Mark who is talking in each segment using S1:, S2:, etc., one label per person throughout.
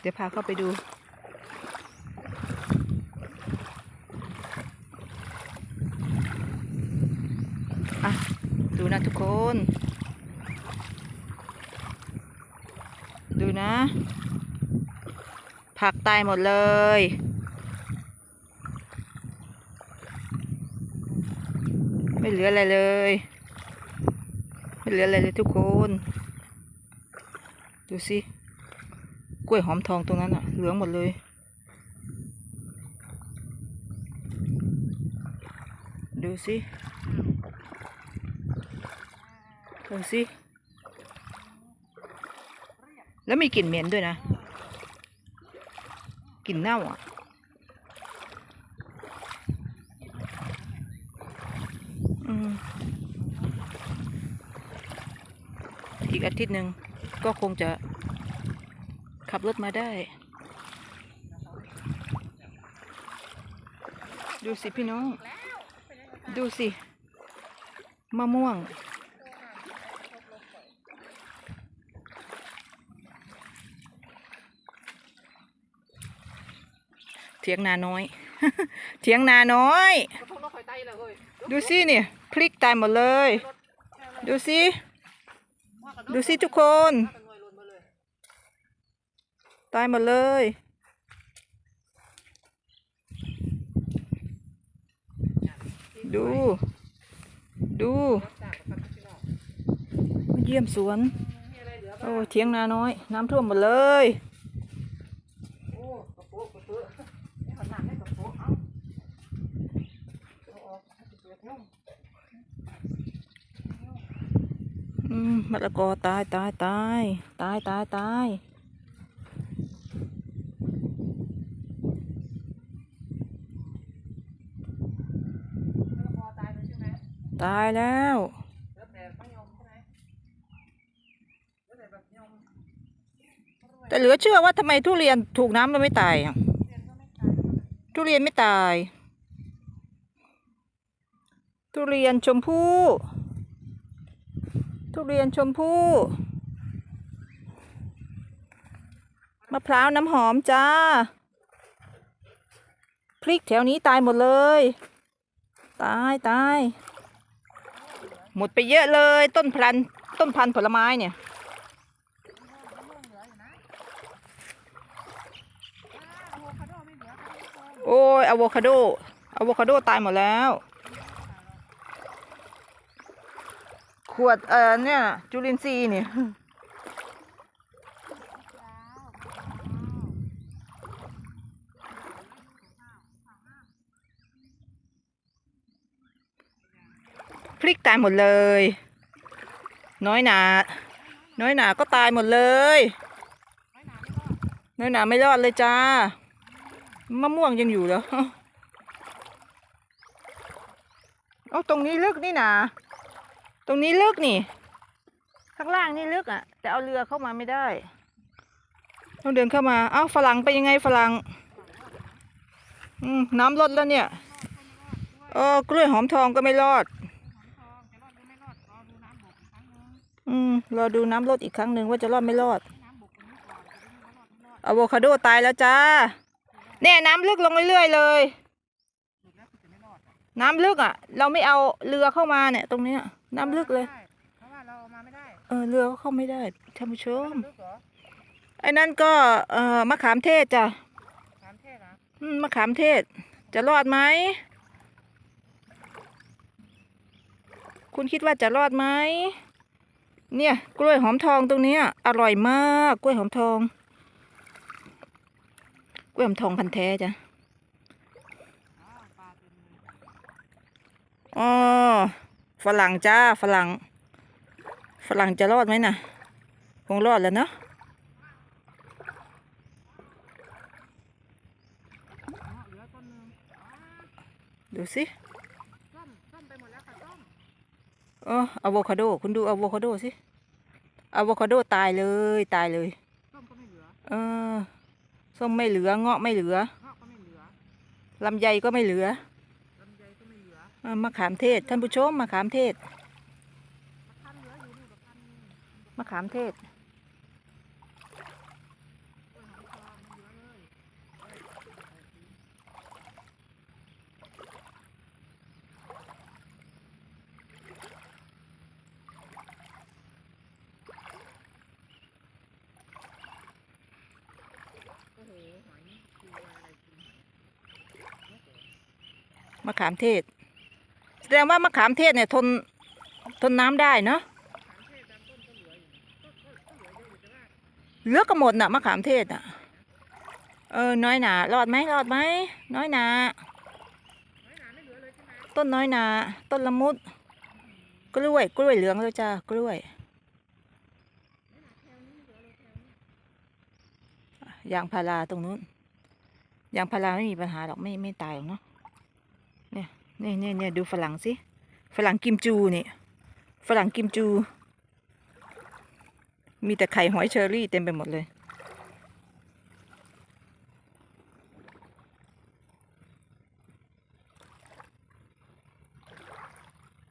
S1: เดี๋ยวพาเข้าไปดูอะดูนะทุกคน ดูนะ ผักตายหมดเลยไม่เหลืออะไรเลย ไม่เหลืออะไรเลยทุกคน ดูสิ ล้วยหอมทองตรงนั้นอะเหลืองหมดเลยดูสิดูสิ แล้วมีกลิ่นเหม็นด้วยนะ กลิ่นเน่าอะ อีกอาทิตย์หนึ่งก็คงจะ ขับรถมาได้ ดูสิพี่น้อง ดูสิ มะม่วง เถียงนาน้อย เถียงนาน้อย ดูสิเนี่ยพริกตายหมดเลย ดูสิ ดูสิทุกคน ตายหมดเลย ดู ดู เยี่ยมสวน โอ้เถียงนาน้อย น้ำท่วมหมดเลยอืมมะละกอตายตายตายตายตายตาย ตายแล้วแต่เหลือเชื่อว่าทำไมทุเรียนถูกน้ำแล้วไม่ตายอะทุเรียนไม่ตาย ทุเรียนชมพู่ทุเรียนชมพู่มะพร้าวน้ำหอมจ้า พริกแถวนี้ตายหมดเลย ตายตาย หมดไปเยอะเลยต้นพันต้นพันผลไม้เนี่ยโอ้ยอะโวคาโดอะโวคาโดตายหมดแล้ว ขวดเออเนี่ยจุลินทรีย์เนี่ย พริกตายหมดเลย น้อยหนา น้อยหนาก็ตายหมดเลย น้อยหนาไม่รอดเลยจ้ามะม่วงยังอยู่เหรอเอาตรงนี้ลึกนี่นาตรงนี้ลึกนี่ ข้างล่างนี่ลึกอะ แต่เอาเรือเข้ามาไม่ได้ต้องเดินเข้ามา เอ้าฝรั่งไปยังไงฝรั่งอืมน้ำลดแล้วเนี่ยเออกล้วยหอมทองก็ไม่รอด อืมรอดูน้ำลดอีกครั้งหนึ่งว่าจะรอดไม่รอดอะโวคาโดตายแล้วจ้าเนี่ยน้ำลึกลงเรื่อยๆเลย น้ำลึกอะ เราไม่เอาเรือเข้ามาเนี่ย ตรงเนี้ยน้ำลึกเลย
S2: เพราะว่าเราเอามาไม่ได้
S1: เออเรือก็เข้าไม่ได้ท่านผู้ชม
S2: ลึกเหรอ
S1: ไอ้นั่นก็เอ่อมะขามเทศจ้ะ
S2: สามเทศเหรอ
S1: อืมมะขามเทศ จะรอดไหมคุณคิดว่าจะรอดไหม เนี่ย กล้วยหอมทองตรงนี้อร่อยมากกล้วยหอมทอง กล้วยหอมทองพันแท้จ้ะ
S2: อ๋
S1: อฝรั่งจ้าฝรั่ง ฝรั่งจะรอดไหมน่ะ คงรอดแล้วเนาะดูสิ
S2: มส้มไปหมดแล้วค่ะส้ม
S1: เอออะโวคาโด คุณดูอะโวคาโดสิอะโวคาโดตายเลยตายเลย
S2: ส้มก็ไม่เหลือ
S1: เออส้มไม่เหลือเงาะไม่เหลือ
S2: เงาะก็ไม่เหลือ
S1: ลำไยก็ไม่เหลือ
S2: ลำไยก็ไม่เหลือ
S1: เออมะขามเทศท่านผู้ชมมะขามเทศ
S2: มะขามเหลืออยู่นี่มะขามนี่
S1: มะขามเทศ
S2: กล้วยหอมทอง หอยนี่คืออะไรกิน
S1: มะขามเทศ แสดงว่ามะขามเทศเนี่ยทนทนน้ำได้เนาะ
S2: เลือกก็หลือเยอะ
S1: หมดน่ะมะขามเทศอะ เออ น้อยหนารอดไหมรอดไหมน้อยหนา
S2: น้อยหนา
S1: ต้นน้อยหนาต้นละมุด กล้วย กล้วยเหลืองแล้วจ้ากล้วย
S2: ยา
S1: งพาราตรงนู้นยางพาราไม่มีปัญหาหรอกไม่ไม่ตายหรอกเนาะ เนี่ยเนี่ยเนี่ยดูฝรั่งสิ ฝรั่งกิมจูนี่ฝรั่งกิมจู มีแต่ไข่หอยเชอรี่เต็มไปหมดเลย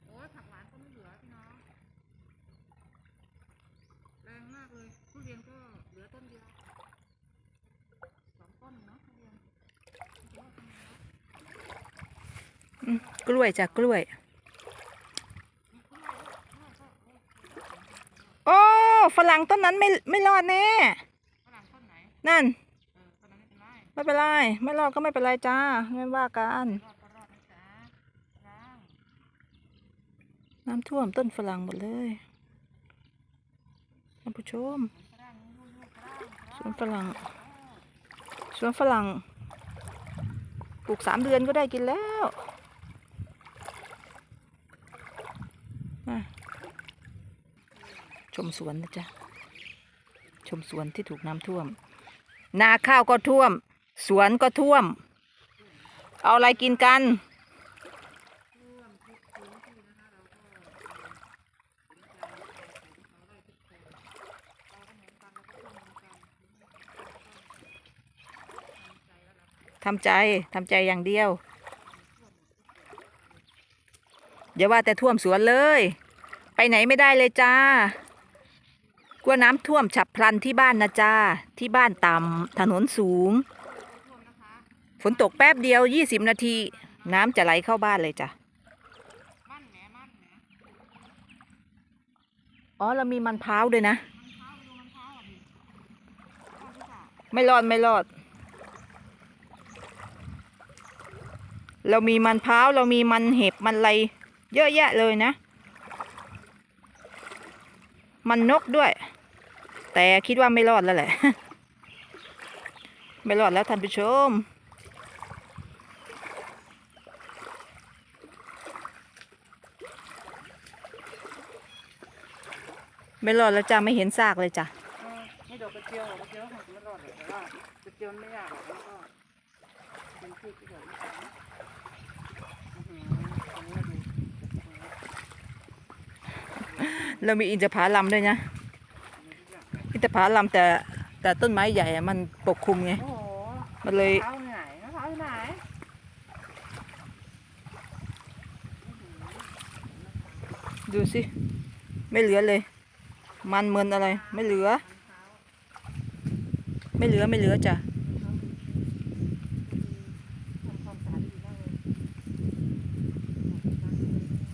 S2: โอ้ยผักหวานก็ไม่เหลือพี่น้องแรงมากเลยทุเรียนก็เหลือต้นเดียวสองต้นเนาะทุเรียนถือว่าทำไงวะ
S1: กล้วยจ้ะกล้วย โอ้ฝรั่งต้นนั้นไม่ไม่รอดแน่
S2: ฝรั่งต้นไหน
S1: นั่น
S2: เออต้นนั้นไม่เป็นไร
S1: ไม่เป็นไรไม่รอดก็ไม่เป็นไรจ้าไม่ว่ากัน
S2: รอดก็รอดนะจ๊ะร่าง
S1: น้ำท่วมต้นฝรั่งหมดเลยท่านผู้ชม
S2: ร่างลูกๆร่าง
S1: สวนฝรั่งสวนฝรั่งปลูกสามเดือนก็ได้กินแล้วมา ชมสวนนะจ๊ะ ชมสวนที่ถูกน้ำท่วม นาข้าวก็ท่วม สวนก็ท่วม เอาอะไรกินกัน
S2: ทำใจ
S1: ทำใจทำใจอย่างเดียว อย่าว่าแต่ท่วมสวนเลย ไปไหนไม่ได้เลยจ้า กลัวน้ำท่วมฉับพลันที่บ้านนะจ้า ที่บ้านต่ำถนนสูง ฝนตกแป๊บเดียว 20 นาที น้ำจะไหลเข้าบ้านเลยจ้ะอ๋อ เรามีมันพร้าวด้วยนะ
S2: ไม่รอ
S1: ด ไม่รอด เรามีมันพร้าวเรามีมันเห็บมันอะไรเยอะแยะเลยนะ มันนกด้วย แต่คิดว่าไม่รอดแล้วแหละ ไม่รอดแล้วท่านผู้ชม ไม่รอดแล้วจ้ะไม่เห็นซากเลยจ้ะ
S2: เออไม่ดอกกระเจียวดอกกระเจียวมันไม่รอดหรอกแต่ว่ากระเจียวมันไม่ยากหรอกแล้วก็เป็นพืชที่ดอกไม่ตายอื้อหือตรงนี้ดู
S1: เรามีอินทผลัมด้วยนะ
S2: มี ทุกอย่าง
S1: อินทผลัมแต่แต่ต้นไม้ใหญ่อะมันปกคลุมไง
S2: โอ้โห
S1: มันเลย
S2: มะพร้าวไหนมะพร้าวไหน
S1: ดูสิ ไม่เหลือเลย มันเมินอะไร ไม่เหลือ ไม่เหลือไม่เหลือจ้ะ
S2: ทำความสะอาดดีมากเลย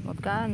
S1: หมดกัน